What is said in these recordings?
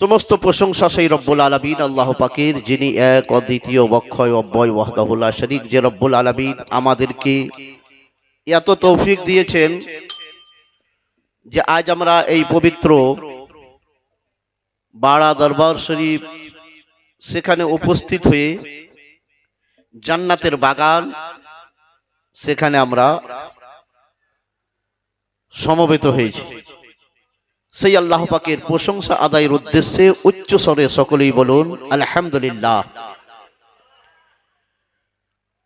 সমস্ত প্রশংসা সেই রব্বুল আলমিন, আল্লাহ পাকের, যিনি এক, অদ্বিতীয় বক্ষয় অব্যয় ওয়াহদাহুল্লাহ শরিক, যে রব্বুল আলমিন আমাদেরকে এত তৌফিক দিয়েছেন যে আজ আমরা এই পবিত্র বাড়া দরবার শরীফ সেখানে উপস্থিত হয়ে জান্নাতের বাগান সেখানে আমরা সমবেত হয়েছি। সেই আল্লাহ পাকের প্রশংসা আদায়ের উদ্দেশ্যে উচ্চ স্বরে সকলেই বলুন আলহামদুলিল্লাহ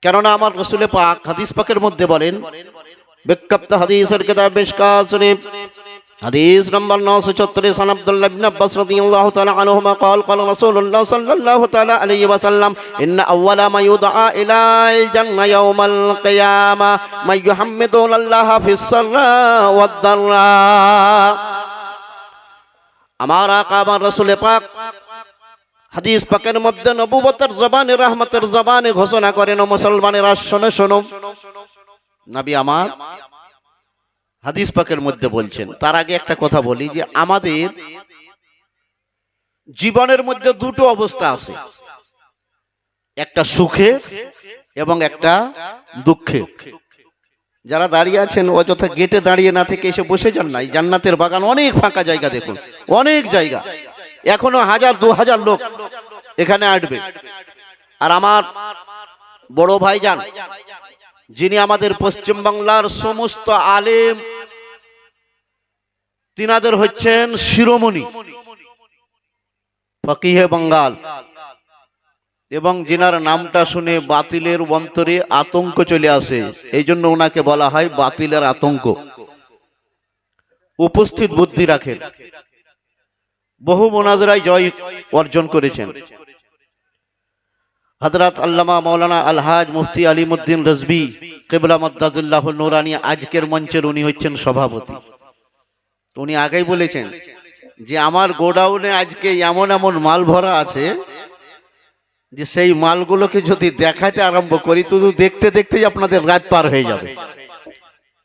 কেননা আমার রসুলে পাক হাদিস পাকের মধ্যে বলেন বিজ্ঞপ্ত হাদিসের কিতাব মিশকাত শরীফ حديث نمبر 934 عن عبد الله بن عباس رضي الله تعالى عنهما قال قال رسول الله صلى الله تعالى عليه وسلم إن أول ما يدعى إلى الجنة يوم القيامة من يحمدون الله في السراء والضراء আমার আকা আমার রসুলে পাক হাদিস পাকের মধ্যে নবুবতের জবানে, রহমতের জবানে ঘোষণা করেন মুসলমানের শোনো শোনো। নবী আমার হাদিস পাকের মধ্যে বলছেন, তার আগে একটা কথা বলি যে আমাদের জীবনের মধ্যে দুটো অবস্থা আছে। একটা সুখে এবং একটা দুঃখে যারা দাঁড়িয়ে আছেন অযথা গেটে দাঁড়িয়ে না থেকে এসে বসে যান নাই। জান্নাতের বাগান অনেক ফাঁকা জায়গা দেখুন, অনেক জায়গা। এখনও হাজার, দু হাজার লোক এখানে আসবে। আর আমার বড় ভাই যান যিনি আমাদের পশ্চিম বাংলার সমস্ত আলেম, তিনাদের হচ্ছেন শিরোমণি, ফকিহে বাঙ্গাল। এবং যিনার নামটা শুনে বাতিলের অন্তরে আতঙ্ক চলে আসে। এই জন্য ওনাকে বলা হয় বাতিলের আতঙ্ক। উপস্থিত বুদ্ধি রাখেন। বহু মোনাজরাই জয় অর্জন করেছেন। হজরত আল্লামা মৌলানা আলহাজ মুফতি আলিমুদ্দিন রজবি, কেবলা মদ্দাজুল্লাহ নুরানি, আজকের মঞ্চের উনি হচ্ছেন সভাপতি। উনি আগেই বলেছেন যে, আমার গোডাউনে আজকে এমন এমন মাল ভরা আছে যে সেই মালগুলোকে যদি দেখাতে আরম্ভ করি, তো দেখতে দেখতেই আপনাদের রাত পার হয়ে যাবে।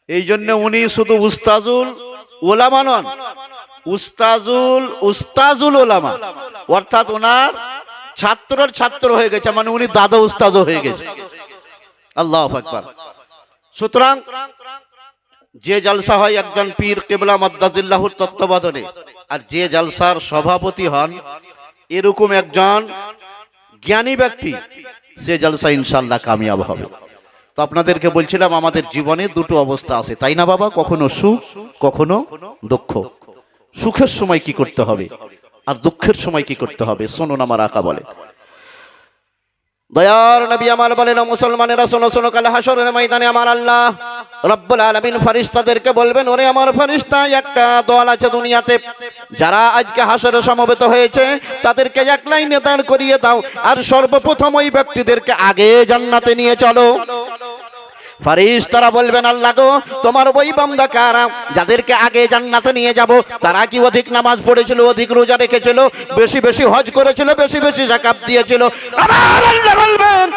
এই জন্য উনি শুধু উস্তাজুল ওলামা নন, উস্তাজুল উস্তাজুল ওলামা। অর্থাৎ ওনার ছাত্রের ছাত্র হয়ে গেছে মানে উনি দাদা উস্তাজও হয়ে গেছে। আল্লাহ আকবার। সুতরাং যে জলসা হয় একজন পীর কেবলা মদ্দাজুল্লাহর তত্ত্বাবধানে, আর যে জলসার সভাপতি হন, এরকম একজন জ্ঞানী ব্যক্তি, সে জলসা ইনশাল্লাহ কামিয়াব হবে। তো আপনাদেরকে বলছিলাম, আমাদের জীবনে দুটো অবস্থা আছে, তাই না বাবা? কখনো সুখ, কখনো দুঃখ। সুখের সময় কি করতে হবে? আর দুঃখের সময় কি করতে হবে? শুনুন আমার আঁকা বলে। দয়ার নবী আমার বলেন মুসলমানেরা, শোনো শোনো, কালে হাসরের ময়দানে আমার আল্লাহ রব্বুল আলমিন ফারিস্তাদেরকে বলবেন, ওরে আমার ফারিস্তা, একটা দল আছে দুনিয়াতে, যারা আজকে হাসরে সমবেত হয়েছে, তাদেরকে এক লাইনে দাঁড় করিয়ে দাও, আর সর্বপ্রথম ওই ব্যক্তিদেরকে আগে জান্নাতে নিয়ে চলো। ফারিস তারা বলবেন, আল্লাহ গো, তোমার ওই বান্দা কারা? যাদেরকে আগে জান্নাতে নিয়ে যাব, তারা কি অধিক নামাজ পড়েছিল, অধিক রোজা রেখেছিল, বেশি বেশি হজ করেছিল, বেশি বেশি জাকাত দিয়েছিল? আবার আল্লাহ বলবেন,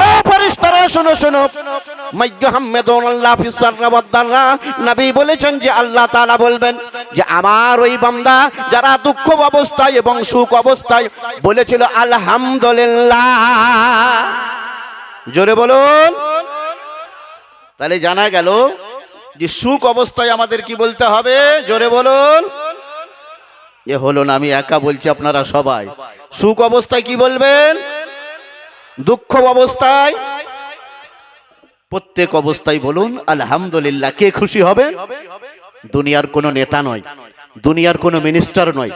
ও ফেরেশতারা শোনো শোনো। মাইয়্যু হাম্মাদুল্লাহ ফিস সাররা দাররা। নবী বলেছেন যে, আল্লাহ তাআলা বলবেন যে, আমার ওই বান্দা যারা দুঃখ অবস্থায় এবং সুখ অবস্থায় বলেছিল, আলহামদুলিল্লাহ। জোরে বলুন। তাহলে জানা গেল যে সুখ অবস্থায় আমাদের কি বলতে হবে? জোরে বলুন। এ হলো না, আমি একা বলছি আপনারা সবাই। সুখ অবস্থায় কি বলবেন? দুঃখ অবস্থায়। প্রত্যেক অবস্থায় বলুন, আলহামদুলিল্লাহ, কে খুশি হবে? দুনিয়ার কোনো নেতা নয়, দুনিয়ার কোনো মিনিস্টার নয়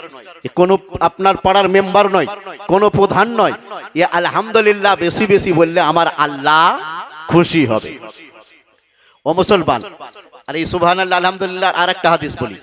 কোনো আপনার পাড়ার মেম্বার নয়, কোনো প্রধান নয়, এ আলহামদুলিল্লাহ বেশি বেশি বললে আমার আল্লাহ খুশি হবে। ও মুসলমান আর এই সুবহান আল্লাহ আলহামদুলিল্লাহ আর একটা হাদিস বলি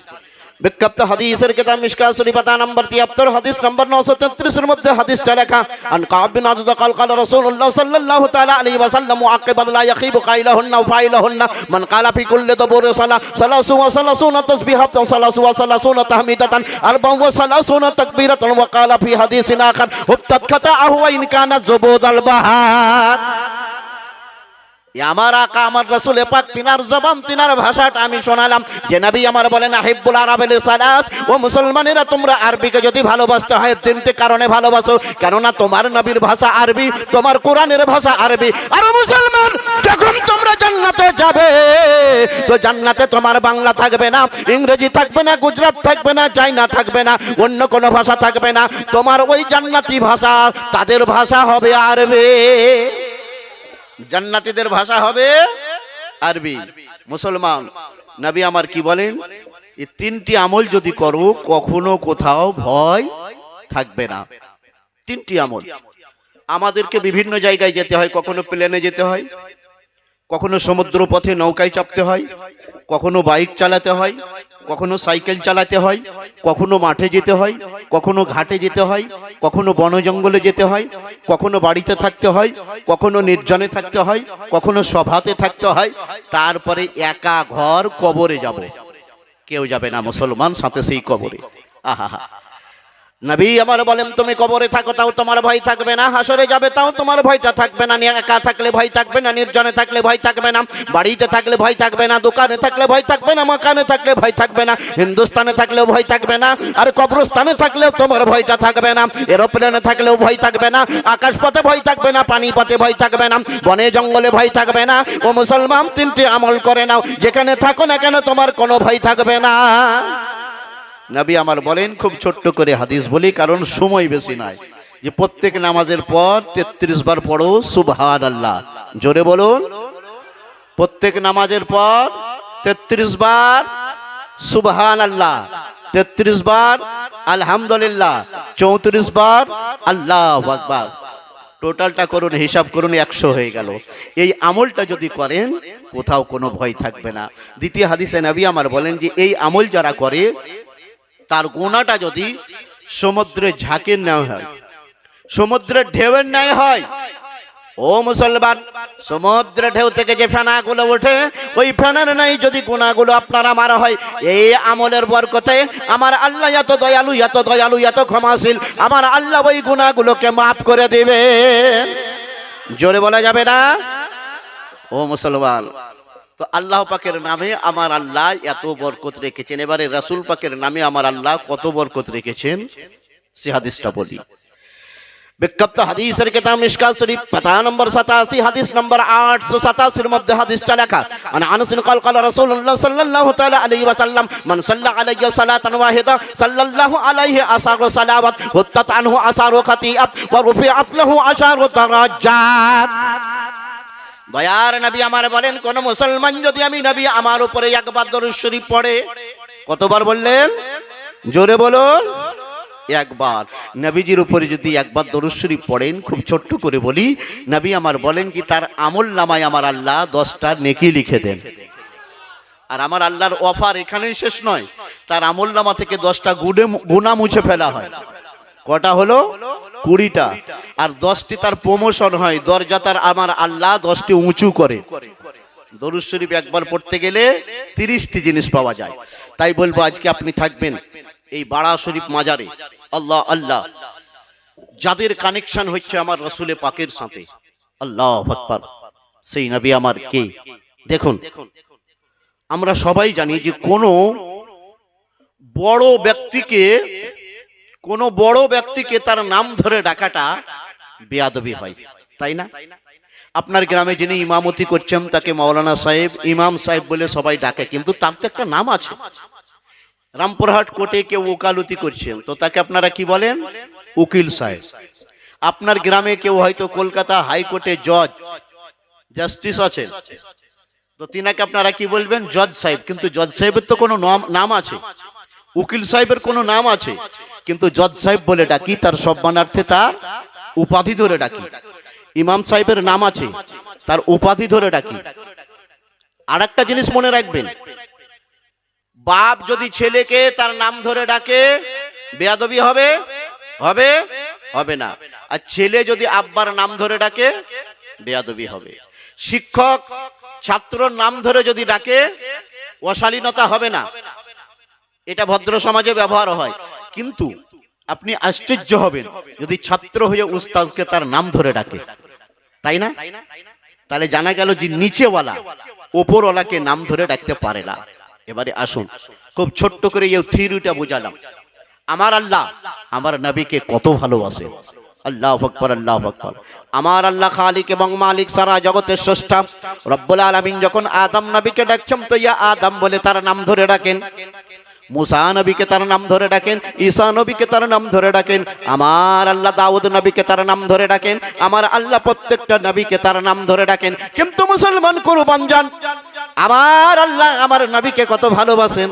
বিখ্যাত হাদিসের কিতাব মিশকাত শরীফ পাতা নাম্বার 73 হাদিস নাম্বার 933 এর মধ্যে হাদিসটা লেখা আন কাব বিন আজদ قال قال رسول الله صلى الله تعالى عليه وسلم معقب لا يخيب قائلهن وفاعلهن من قال في كل دبور صلاه ثلاث وثلاثون تسبيحه ثلاث وثلاثون تحميده اربع وثلاثون تكبيره وقال في حديث اخر هبتت قطعه وان كان زبود البحر এ আমার আকা, আমার রসুল পাক তিনার জবান, তিনার ভাষাটা আমি শোনালাম। যে নবী আমার বলেন আহিবুল আরাবেল সালাস ও মুসলমানেরা, তোমরা আরবিকে যদি ভালোবাসতে হয়, তিনটে কারণে ভালোবাসো। কেননা তোমার নবীর ভাষা আরবি, তোমার কোরআনের ভাষা আরবি। আর মুসলমান, যখন তোমরা জান্নাতে যাবে, তো জান্নাতে তোমার বাংলা থাকবে না, ইংরেজি থাকবে না, গুজরাট থাকবে না চাইনা থাকবে না, অন্য কোনো ভাষা থাকবে না। তোমার ওই জান্নাতি ভাষা, তাদের ভাষা হবে আরবি। জান্নাতীদের ভাষা হবে আরবি। মুসলমান, নবী আমার কি বলেন? এই তিনটি আমল যদি করো, কখনো কোথাও ভয় থাকবে না। তিনটি আমল। আমাদেরকে বিভিন্ন জায়গায় যেতে হয়, কখনো প্লেনে যেতে হয়, কখনো সমুদ্র পথে নৌকায় চাপতে হয়, কখনো বাইক চালাতে হয় কখনো সাইকেল চালাতে হয়, কখনো মাঠে যেতে হয়, কখনো ঘাটে যেতে হয়, কখনো বন জঙ্গলে যেতে হয়, কখনো বাড়িতে থাকতে হয়, কখনো নির্জনে থাকতে হয়, কখনো সভাতে থাকতে হয়, তারপরে একা ঘর কবরে যাবে। কেউ যাবে না মুসলমান, সাথে সেই কবরে। আহা নবী আমার বলেন তুমি কবরে থাকো তাও তোমার ভয় থাকবে না হাসরে যাবে তাও তোমার ভয়টা থাকবে না একা থাকলে ভয় থাকবে না নির্জনে থাকলে ভয় থাকবে না বাড়িতে থাকলে ভয় থাকবে না দোকানে থাকলে ভয় থাকবে না মকানে থাকলে ভয় থাকবে না হিন্দুস্তানে থাকলেও ভয় থাকবে না আর কবরস্থানে থাকলেও তোমার ভয়টা থাকবে না এরোপ্লেনে থাকলেও ভয় থাকবে না আকাশপথে ভয় থাকবে না পানিপথে ভয় থাকবে না বনে জঙ্গলে ভয় থাকবে না ও মুসলমান তিনটি আমল করে নাও যেখানে থাকো না কেন তোমার কোনো ভয় থাকবে না নবী আমার বলেন, খুব ছোট্ট করে হাদিস বলি, কারণ সময় বেশি নাই। যে প্রত্যেক নামাজের পর তেত্রিশ বার পড়ো সুবহান আল্লাহ জোরে বলুন। প্রত্যেক নামাজের পর তেত্রিশ বার সুবহান আল্লাহ তেত্রিশ বার, আলহামদুলিল্লাহ। চৌত্রিশ বার, আল্লাহ আকবার। টোটালটা করুন, হিসাব করুন, একশো হয়ে গেল। এই আমলটা যদি করেন, কোথাও কোনো ভয় থাকবে না। দ্বিতীয় হাদিসে নবী আমার বলেন যে, এই আমল যারা করে তার গোনাটা যদি সমুদ্রে ঝাঁকের ন্যায় হয় সমুদ্রের ঢেউয়ের ন্যায় হয়, ও মুসলমান, সমুদ্র ঢেউ থেকে যে ফেনাগুলো ওঠে, ওই ফেনার নাই যদি গুণাগুলো আপনার আমার হয়, এই আমলের বরকতে আমার আল্লাহ এত দয়ালু এত দয়ালু, এত ক্ষমাশীল, আমার আল্লাহ ওই গুণাগুলোকে মাফ করে দেবে জোরে বলা যাবে না? ও মুসলমান তো আল্লাহ পাকের নামে আমার আল্লাহ এত বরকত রেখেছেন এবারে রাসূল পাকের নামে আমার আল্লাহ কত বরকত রেখেছেন সে হাদিসটা বলি বিজ্ঞপ্ত হাদিসের কিতাব মিশকাত শরীফ পাতা নম্বর 87 হাদিস নম্বর 887 এর মধ্যে হাদিসটা লেখা আন আনাস قال قال رسول الله صلى الله تعالى عليه وسلم من صلى علي صلاه واحده صلى الله عليه عشر صلوات حطت عنه عشر خطيئات ورفعت له عشر درجات দয়ার নবী আমার বলেন, কোন মুসলমান যদি আমি নবী আমার উপরে একবার দরুদ শরীফ পড়ে, কতবার বললেন? জোরে বলুন। একবার। নবীজির উপরে যদি একবার দরুদ শরীফ পড়েন, খুব ছোট্ট করে বলি, নবী আমার বলেন কি, তার আমল নামায় আমার আল্লাহ দশটা নেকি লিখে দেন। আর আমার আল্লাহর অফার এখানেই শেষ নয়। তার আমল নামা থেকে দশটা গুণে গুণা মুছে ফেলা হয়। কটা হলো? কুড়িটা। আর দশটি তার প্রমোশন হয়। দরজা তার আমার আল্লাহ দশটি উঁচু করে। দরুদ শরীফ একবার পড়তে গেলে তিরিশটি জিনিস পাওয়া যায়। তাই বলব আজকে আপনি থাকবেন এই বাড়া শরীফ মাজারে। আল্লাহ আল্লাহ। যাদের কানেকশন হচ্ছে আমার রসুলে পাকের সাথে। আল্লাহ আকবার। সেই নবী আমার কে? দেখুন, আমরা সবাই জানি যে কোনো বড় ব্যক্তিকে কোনো বড় ব্যক্তিকে তার নাম ধরে ডাকাটা বেয়াদবি হয়, তাই না? আপনার গ্রামে যিনি ইমামতি করছেন, তাকে মাওলানা সাহেব, ইমাম সাহেব বলে সবাই ডাকে, কিন্তু তার তো একটা নাম আছে। রামপুরহাট কোর্টে কেউ ওকালতি করছেন তো তাকে আপনারা কি বলেন? উকিল সাহেব। আপনার গ্রামে কেউ হয়তো কলকাতা হাইকোর্টে জজ, জাস্টিস আছেন তো তিনাকে আপনারা কি বলবেন? জজ সাহেব, কিন্তু জজ সাহেবের তো কোনো নাম আছে। উকিল সাহেবের কোনো নাম আছে? কিন্তু জজ সাহেব বলে ডাকি, তার সম্মানার্থে তার উপাধি ধরে ডাকি। ইমাম সাহেবের নাম আছে, তার উপাধি ধরে ডাকি। আর একটা জিনিস মনে রাখবেন, বাপ যদি ছেলেকে তার নাম ধরে ডাকে, বেয়াদবি হবে? হবে? হবে না। আর ছেলে যদি আব্বার নাম ধরে ডাকে, বেয়াদবি হবে। শিক্ষক ছাত্রর নাম ধরে যদি ডাকে, অশালীনতা হবে না। এটা ভদ্র সমাজে ব্যবহার হয়। কিন্তু আপনি আশ্চর্য হবেন যদি ছাত্র হয়ে উস্তাদকে তার নাম ধরে ডাকে। তাই না? তাহলে জানা গেল যে নিচেওয়ালা, ওপরওয়ালাকে নাম ধরে ডাকতে পারে না। এবারে আসুন, খুব ছোট্ট করে এই থিওরিটা বোঝালাম। আমার আল্লাহ আমার নবীকে কত ভালোবাসে। আল্লাহ আকবর আল্লাহ আকবর। আমার আল্লাহ খালিক এবং মালিক সারা জগতের স্রষ্টা। রব্বুল আলামিন যখন আদম নবীকে ডাকছেন, তো ইয়া আদম বলে তার নাম ধরে ডাকেন। মুসা নবীকে তার নাম ধরে ডাকেন, ঈসা নবীকে তার নাম ধরে ডাকেন, আমার আল্লাহ দাউদ নবীকে তার নাম ধরে ডাকেন, আমার আল্লাহ প্রত্যেকটা নবীকে তার নাম ধরে ডাকেন। কিন্তু মুসলমান কুরবান যান। আমার আল্লাহ আমার নবীকে কত ভালোবাসেন।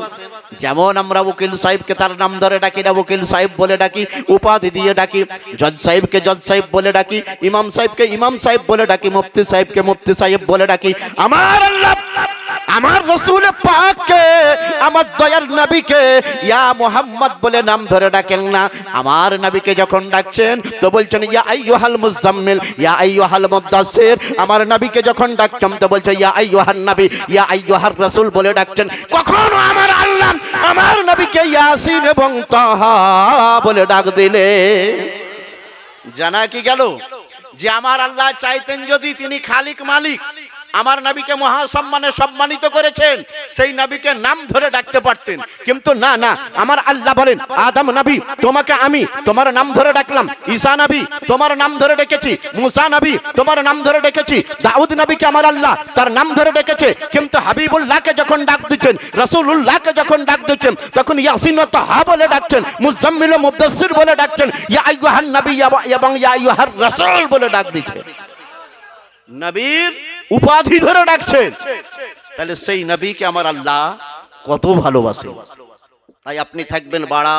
যেমন আমরা উকিল সাহেবকে তার নাম ধরে ডাকি, না উকিল সাহেব বলে ডাকি, উপাধি দিয়ে ডাকি, জজ সাহেবকে জজ সাহেব বলে ডাকি, ইমাম সাহেবকে ইমাম সাহেব বলে ডাকি, মুফতি সাহেবকে মুফতি সাহেব বলে ডাকি, আমার আল্লাহ আমার রসুল পাককে, আমার দয়ার নবীকে, ইয়া মোহাম্মদ বলে নাম ধরে ডাকেন না। আমার নবীকে যখন ডাকছেন, তো বলছেন, ইয়া আইয়ুহাল মুজাম্মিল, ইয়া আইয়ুহাল মুদাসসির। আমার নবীকে যখন ডাকছেন, তো বলছে ইয়া আইয়ুহান নবী, ইয়া আইয়ুহার রাসূল বলে ডাকছেন। কখনো আমার আল্লাহ, আমার নবীকে ইয়াসিন এবং তাহা বলে ডাক দিলে। জানা কি গেল? যে আমার আল্লাহ চাইতেন যদি তিনি খালিক মালিক আমার নবীকে মহা সম্মানে সম্মানিত করেছেন, সেই নবীকে নাম ধরে ডাকতে পারতেন। কিন্তু না না, আমার আল্লাহ বলেন, আদম নবী, তোমাকে আমি, তোমার নাম ধরে ডাকলাম, ঈসা নবী, তোমার নাম ধরে ডেকেছি, মুসা নবী, তোমার নাম ধরে ডেকেছি, দাউদ নবীকে আমার আল্লাহ, তার নাম ধরে ডেকেছে, কিন্তু হাবিবুল্লাহকে যখন ডাক দিচ্ছেন রসুল্লাহকে যখন ডাক দিচ্ছেন, তখন ইয়াসিন তাহা বলে ডাকছেন, মুজাম্মিল ও মুদাসসির বলে ডাকছেন, ইয়া আইয়ুহান নবী এবং ইয়া আইয়ুহার রাসূল বলে ডাক দিচ্ছেন নবীর উপাধি ধরে ডাকছেন। তাহলে সেই নবীকে আমার আল্লাহ কত ভালোবাসে। তাই আপনি থাকবেন বাড়া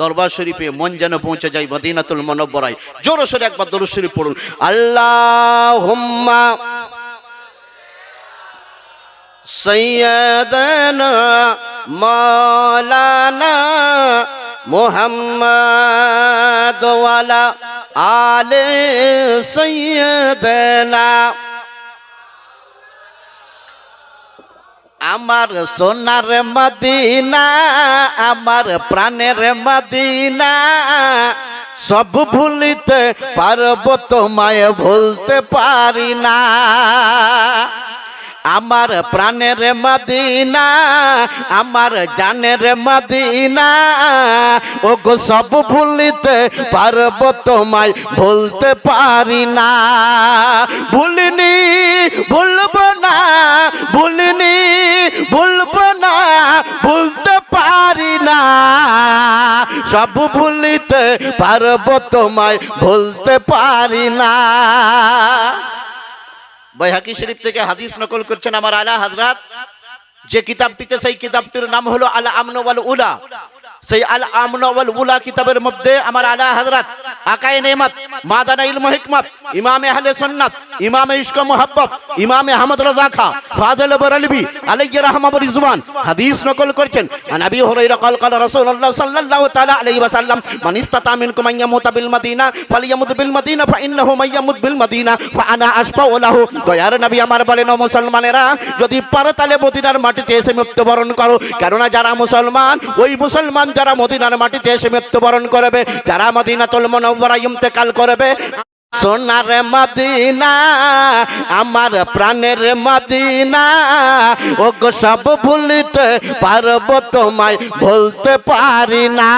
দরবার শরীফে মন যেন পৌঁছে যায় মদিনাতুল মনব্বরায়। জোর সরে একবার দরুদ শরীফ পড়ুন। আল্লাহ হুম্মা সৈয়দনা মৌলানা মোহাম্মদ ওয়ালা আলে সৈয়দনা আমার সোনার মদিনা আমার প্রাণের মদিনা সব ভুলিতে পারব তোমায় ভুলতে পারি না আমার প্রাণের মদিনা, আমার জানের মদিনা। ও গো সব ভুলিতে পারব তোমায়, ভুলতে পারি না। ভুলিনি, ভুলবো না, ভুলিনি, ভুলবো না, ভুলতে পারি না। সব ভুলিতে পারব তোমায়, ভুলতে পারি না। বৈহাকি শরীফ থেকে হাদিস নকল করছেন আমার আলা হাজরাত। যে কিতাবটিতে সেই কিতাবটির নাম হলো আল আমনওয়াল উলা সেই আল আমনওয়াল উলা কিতাবের মধ্যে আমার আলা হাজরাত আকায়ে নেমত মাদানা ইলম হিকমত ইমামে আহলে সুন্নাত ইমামে ইশক মুহাব্বত ইমামে আহমদ রাজা খা ফাদল বরলবি আলাইহি রাহমাত রিজওয়ান হাদিস নকল করছেন আন আবি হুরায়রা قال قال رسول الله صلى الله تعالى عليه وسلم من استطاع منكم ان يموت بالمدينه فليمت بالمدينه فانه من يموت بالمدينه فانا اشفع له দয়ার নবী আমার বলেন ও মুসলমানেরা যদি পারো তাহলে মদিনার মাটিতে এসে মৃত্যুবরণ করো কেননা যারা মুসলমান ওই মুসলমান যারা মদিনার মাটিতে এসে মৃত্যুবরণ করবে, যারা মদিনাতুল মুনাওয়ারা ইন্তেকাল করবে, সোনার মদিনা, আমার প্রাণের মদিনা ও গো সব ভুলিতে পারব তোমায় ভুলতে পারি না।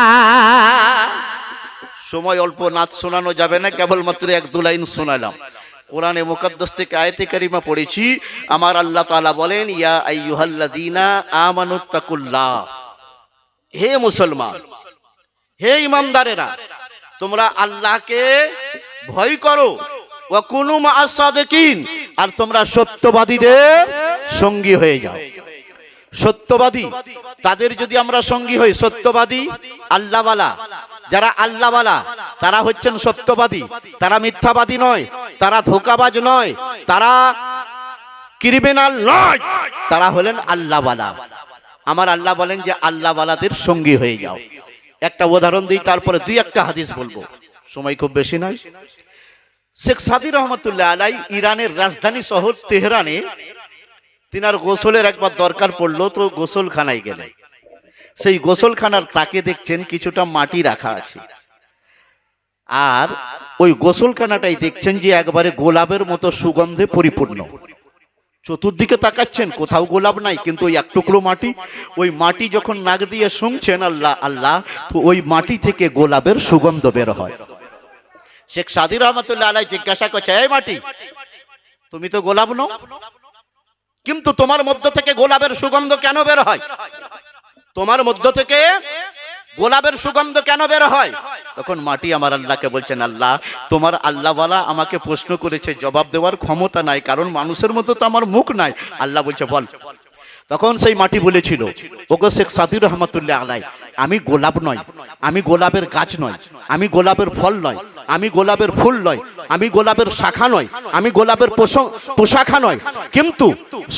সময় অল্প নাচ শোনানো যাবে না, কেবলমাত্র এক দু লাইন শোনালাম। কোরআনে মুকদ্দাস থেকে আয়াতে কারিমা পড়েছি, আমার আল্লাহ তাআলা বলেন, ইয়া আইয়ুহাল্লাযীনা আমানুত্তাকুল্লাহ হে মুসলমান, হে ইমানদারেরা তোমরা আল্লাহকে ভয় করো। আর তোমরা সত্যবাদীদের সঙ্গী হয়ে যাও। সত্যবাদী, তাদের যদি আমরা সঙ্গী হই, সত্যবাদী, আল্লাহওয়ালা, যারা আল্লাহওয়ালা, তারা হচ্ছেন সত্যবাদী, তারা মিথ্যাবাদী নয়, তারা ধোকাবাজ নয়, তারা ক্রিমিনাল নয়, তারা হলেন আল্লাহওয়ালা। আমার আল্লাহ বলেন যে আল্লাহওয়ালাদের সঙ্গী হয়ে যাও। একটা উদাহরণ দিই, তারপরে দুই একটা হাদিস বলব। সময় খুব বেশি নয়। শেখ সাদি রহমতুল্লাহ আলাই ইরানের রাজধানী শহর তেহরানে তিনার গোসলের একবার দরকার পড়ল, তো গোসলখানায় গেলেন। সেই গোসলখানার তাকে দেখছেন কিছুটা মাটি রাখা আছে। আর ওই গোসলখানাটাই দেখছেন যে একবারে গোলাপের মতো সুগন্ধে পরিপূর্ণ। চতুর্দিকে তাকাচ্ছেন, কোথাও গোলাপ নাই, কিন্তু ওই এক টুকরো মাটি, ওই মাটি যখন নাক দিয়ে শুনছেন আল্লাহ আল্লাহ, তো ওই মাটি থেকে গোলাপের সুগন্ধ বের হয়। শেখ সাদি রহমতুল্লাহ জিজ্ঞাসা করছে, এই মাটি, তুমি তো গোলাপ নো কিন্তু তোমার মধ্য থেকে গোলাপের সুগন্ধ কেন বের হয়? তোমার মধ্য থেকে গোলাপের সুগন্ধ কেন বের হয়? তখন মাটি আমার আল্লাহকে বলছেন, আল্লাহ, তোমার আল্লাহওয়ালা আমাকে প্রশ্ন করেছে, জবাব দেওয়ার ক্ষমতা নাই, কারণ মানুষের মতো তো আমার মুখ নাই। আল্লাহ বলছে, বল। তখন সেই মাটি বলেছিল, ওগো শেখ সাদির রহমতুল্লাহ আলাই আমি গোলাপ নয়। আমি গোলাপের গাছ নয়। আমি গোলাপের ফল নয়। আমি গোলাপের ফুল নয়। আমি গোলাপের শাখা নয়। আমি গোলাপের পোশাখা নয়। কিন্তু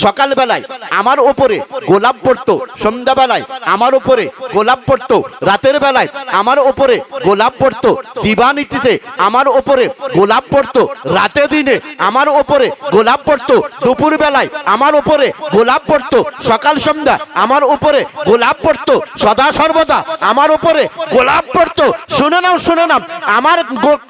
সকালবেলায় আমার ওপরে গোলাপ পড়তো। সন্ধ্যাবেলায় আমার ওপরে গোলাপ পড়তো। রাতের বেলায় আমার ওপরে গোলাপ পড়তো। দিবানীতিতে আমার ওপরে গোলাপ পড়তো। রাতে দিনে আমার ওপরে গোলাপ পড়তো। দুপুর বেলায় আমার ওপরে গোলাপ পড়তো। সকাল সন্ধ্যা আমার উপরে গোলাপ পড়তো। সদা সর্বদা আমার উপরে। গোলাপ পড়তো। শুনে নাও শুনে নাও। আমার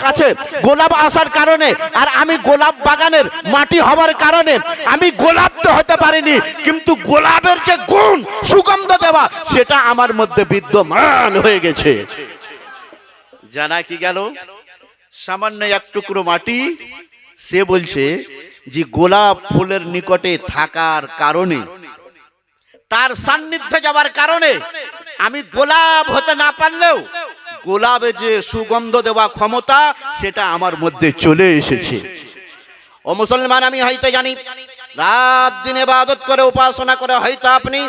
কাছে গোলাপ আসার কারণে আর আমি গোলাপ বাগানের মাটি হওয়ার কারণে আমি গোলাপ তো হতে পারিনি, কিন্তু গোলাপের যে গুণ, সুগন্ধ দেওয়া, সেটা আমার মধ্যে বিদ্যমান হয়ে গেছে। জানা কি গেল? সামান্য এক টুকরো মাটি, সে বলছে যে গোলাপ ফুলের নিকটে থাকার কারণে তার সান্নিধ্যে যাওয়ার কারণে আমি গোলাপ হতে না পারলেও গোলাপে যে সুগন্ধ দেওয়া ক্ষমতা, সেটা আমার মধ্যে চলে এসেছে। ও মুসলমান, আমি হয়তো জানি, রাত দিনে বাদত করে, উপাসনা করে হয়তো আপনি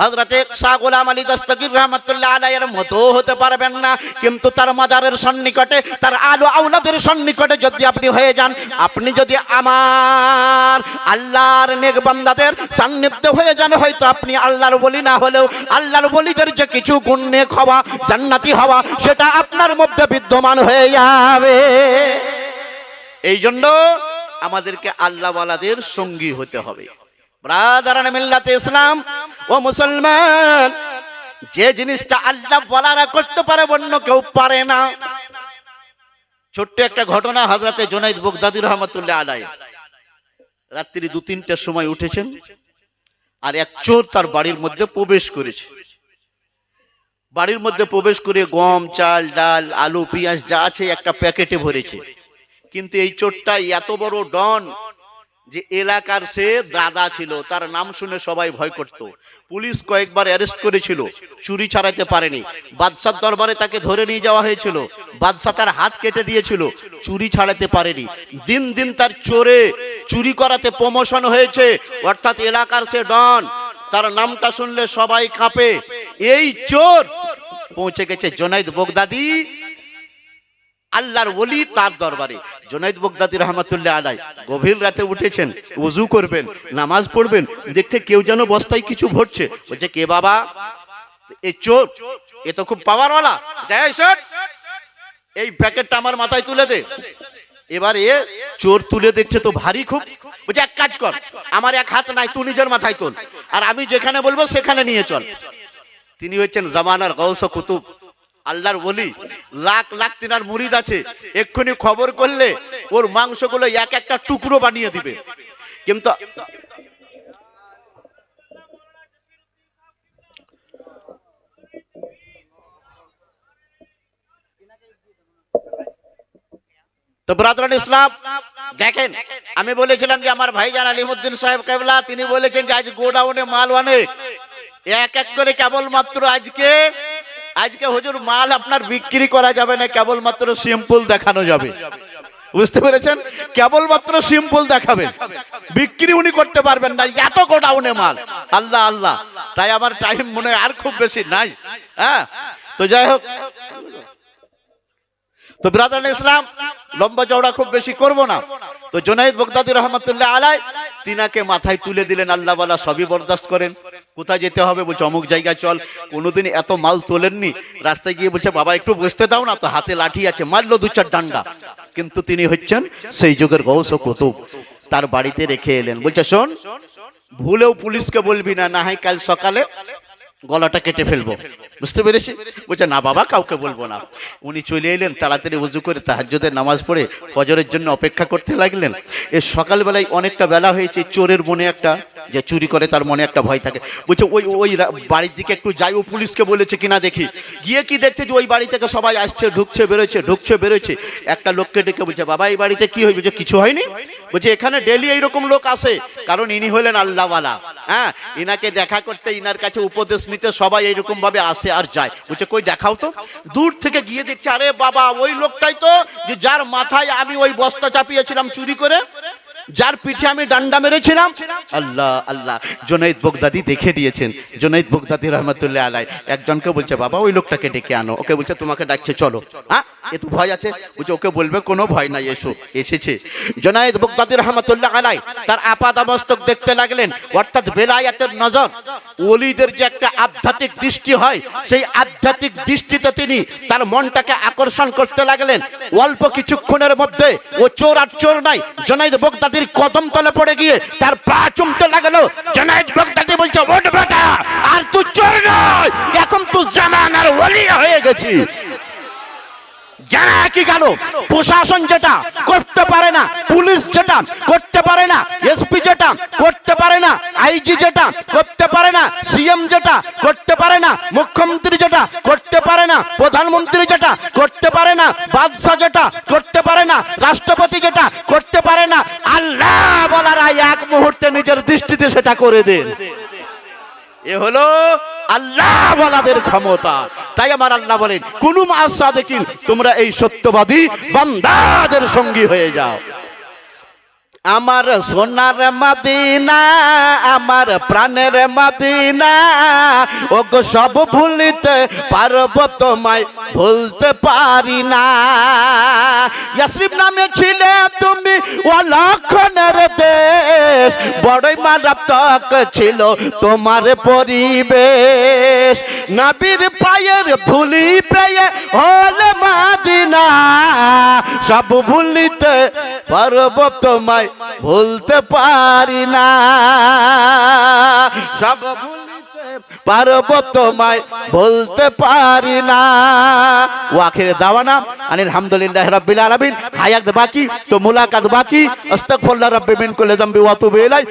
হজরতে শাহ গোলাম আলী মতো হতে পারবেন না। কিন্তু তার সন্নিকটে, তার আলো সন্নিকটে যদি আপনি হয়ে যান, আপনি যদি আমার আল্লাহর হয়ে যান, হয়তো আপনি আল্লাহর বলি না হলেও, আল্লাহর কিছু গুণ নেক হওয়া, জান্নাতি হওয়া, সেটা আপনার মধ্যে বিদ্যমান হয়ে যাবে। এই জন্য আমাদেরকে আল্লাহওয়ালাদের সঙ্গী হতে হবে। মিল্লাতে ইসলাম ও মুসলমান, যে জিনিসটা আল্লাহ বলারা করতে পারে, অন্য কেউ পারে না। ছোট্ট একটা ঘটনা হাজরাতে জোনাইদ বগদাদি রহমতুল্লাহ আলাই রাত্রি দু তিনটার সময় উঠেছেন আর এক চোর তার বাড়ির মধ্যে প্রবেশ করেছে। বাড়ির মধ্যে প্রবেশ করে গম, চাল, ডাল, আলু, পেঁয়াজ যা আছে একটা প্যাকেটে ভরেছে। কিন্তু এই চোরটা এত বড় ডন যে এলাকার সে দাদা ছিল, তার নাম শুনে সবাই ভয় করত। পুলিশ কয়েকবার অ্যারেস্ট করেছিল, চুরি ছাড়াইতে পারেনি। বাদশার দরবারে তাকে ধরে নিয়ে যাওয়া হয়েছিল, বাদশাহ তার হাত কেটে দিয়েছিল, চুরি ছাড়াতে পারেনি। দিন দিন তার চোরে চুরি করাতে প্রমোশন হয়েছে, অর্থাৎ এলাকার সে ডন, তার নামটা শুনলে সবাই কাঁপে। এই চোর! পৌঁছে গেছে জোনাইদ বগদাদি আল্লাহর ওলি তার দরবারে। জোনাইদ বগদাদি রহমতুল্লাহ আলাই গভীর রাতে উঠেছেন, উজু করবেন, নামাজ পড়বেন, দেখতে কেউ যেন বস্তায় কিছু ভরছে। বলছে, কে বাবা? এ চোর, এ তো খুব পাওয়ারওয়ালা। যাই এই প্যাকেটটা আমার মাথায় তুলে দে। এবার এ চোর তুলে দেখছে তো ভারী খুব। বলছে, এক কাজ কর, আমার এক হাত নাই, তুই নিজের মাথায় তোল। আর আমি যেখানে বলব সেখানে নিয়ে চল। তিনি হচ্ছেন জামানার গৌস কুতুব। আল্লাহর বলি লাখ লাখ তিনার মুরিদ আছে। এক্ষুনি খবর করলে ওর মাংসগুলো এক একটা টুকরো বানিয়ে দিবে। কিন্তু তো ব্রাদরান ইসলাম, দেখেন, আমি বলেছিলাম যে আমার ভাইজান আলিমুদ্দিন সাহেব কেবলা, তিনি বলেছেন যে আজ গোডাউনে মাল অনেক এক এক করে কেবলমাত্র আজকে আজকে হুজুর মাল আপনার বিক্রি করা যাবে না, কেবলমাত্র সিম্পল দেখানো যাবে। বুঝতে পেরেছেন? কেবলমাত্র সিম্পল দেখাবেন বিক্রি উনি করতে পারবেন না, এত গোডাউনে মাল। আল্লাহ আল্লাহ। তাই আমার টাইম মনে আর খুব বেশি নাই। হ্যাঁ? তো যাই হোক। তো ব্রাদার ইসলাম লম্বা চওড়া খুব বেশি করব না। তো জোনাইদ বগদাদি রহমতুল্লাহ আলাই তিনাকে মাথায় তুলে দিলেন, আল্লাহ বালা সবই বরদাস্ত করেন। কোথায় যেতে হবে? বলছে, অমুক জায়গায় চল। কোনোদিন এত মাল তোলেননি। রাস্তায় গিয়ে বলছে, বাবা, একটু বসতে দাও না, তো হাতে লাঠি আছে, মারলো দু চার ডান্ডা। কিন্তু তিনি হচ্ছেন সেই যুগের গৌস কুতুব। তার বাড়িতে রেখে এলেন। বলছে, শোন, ভুলেও পুলিশকে বলবি না না হয় কাল সকালে গলাটা কেটে ফেলব। বুঝতে পেরেছি? বলছে না বাবা কাউকে বলব না। উনি চলে এলেন তাড়াতাড়ি উজু করে তাহাজ্জুদের নামাজ পড়ে ফজরের জন্য অপেক্ষা করতে লাগলেন। এ সকালবেলায় অনেকটা বেলা হয়েছে চোরের মনে একটা যে চুরি করে তার মনে একটা ভয় থাকে। বলছে ওই ওই বাড়ির দিকে একটু যাই ও পুলিশকে বলেছে কিনা দেখি। গিয়ে কি দেখছে যে ওই বাড়ি থেকে সবাই আসছে ঢুকছে বেরোচ্ছে ঢুকছে বেরোচ্ছে। একটা লোককে ডেকে বলছে বাবা এই বাড়িতে কি হয়েছে? বলছে, কিছু হয়নি। বলছে এখানে ডেলি এইরকম লোক আসে। কারণ ইনি হলেন আল্লাহওয়ালা। হ্যাঁ ইনাকে দেখা করতে ইনার কাছে উপদেশ নিতে সবাই এইরকম ভাবে আসে আর যায়। বলছে, কই দেখাও তো। দূর থেকে গিয়ে দেখছে, আরে বাবা, ওই লোকটাই তো যে যার মাথায় আমি ওই বস্তা চাপিয়েছিলাম চুরি করে। যার পিঠে আমি ডান্ডা মেরেছিলাম। আল্লাহ আল্লাহ, জোনাইদ বগদাদি দেখে দিয়েছেন। জোনাইদ বগদাদি রহমতুল্লাহ আলাই, একজনকে বলছে, বাবা, ওই লোকটাকে ডেকে আনো। ওকে বলছে, তোমাকে ডাকছে, চলো। হ্যাঁ? একটু ভয় আছে। বলছে, ওকে বলবে, কোনো ভয় নাই, এসো। এসেছে। জোনাইদ বগদাদি রহমতুল্লাহ আলাই তার আপাদামস্তক দেখতে লাগলেন। অর্থাৎ বেলায়াতের নজর, ওলিদের যে একটা আধ্যাত্মিক দৃষ্টি হয়, সেই আধ্যাত্মিক দৃষ্টিতে তিনি তার মনটাকে আকর্ষণ করতে লাগলেন। অল্প কিছুক্ষণের মধ্যে ও চোর আর চোর নাই। জনাইদ বগদাদির কদম তলে পড়ে গিয়ে তার পা চুমতে লাগল। জনাইদ বগদাদি বলছে, ওঠ বেটা, আর তুই চোর নয়, এখন তুই জামানার ওলি হয়ে গেছিস কি গেল? প্রশাসন যেটা করতে পারে না, পুলিশ যেটা করতে পারে না, এসপি যেটা করতে পারে না, আইজি যেটা করতে পারে না, সিএম যেটা করতে পারে না, মুখ্যমন্ত্রী যেটা করতে পারে না, প্রধানমন্ত্রী যেটা করতে পারে না, বাদশাহ যেটা করতে পারে না, রাষ্ট্রপতি যেটা করতে পারে না আল্লাহ বলারা এক মুহূর্তে নিজের সেটা করে দেন। এ হলো আল্লাহ বলাদের ক্ষমতা। তাই আমার আল্লাহ বলেন, কোন মাসা দেখিন তোমরা এই সত্যবাদী বান্দাদের সঙ্গী হয়ে যাও। আমার সোনার মাদিনা, আমার প্রাণের মাদিনা ও সব সব ভুলিতে পারব তোমায়, ভুলতে পারি না। ইয়াসরিফ নামে ছিলে তুমি, অলক্ষণের দেশ। বড়ই মারাত্মক ছিল তোমার পরিবেশ। নবীর পায়ের ধুলি পেয়ে হলে মাদিনা। সব ভুলিতে পারব তোমায়, ভুলতে পারি না। সব ভুলিতে পারব তোমায় বলতে পারি ওয়াখির দাওয়ানা আনিল হামদুলিল্লাহ রাব্বিল আলামিন। হায়াত বাকি, তো মুলাকাত বাকি। আস্তাগফিরুল্লাহ রাব্বি মিন কুল্লি যামবি ওয়া তুবু ইলাই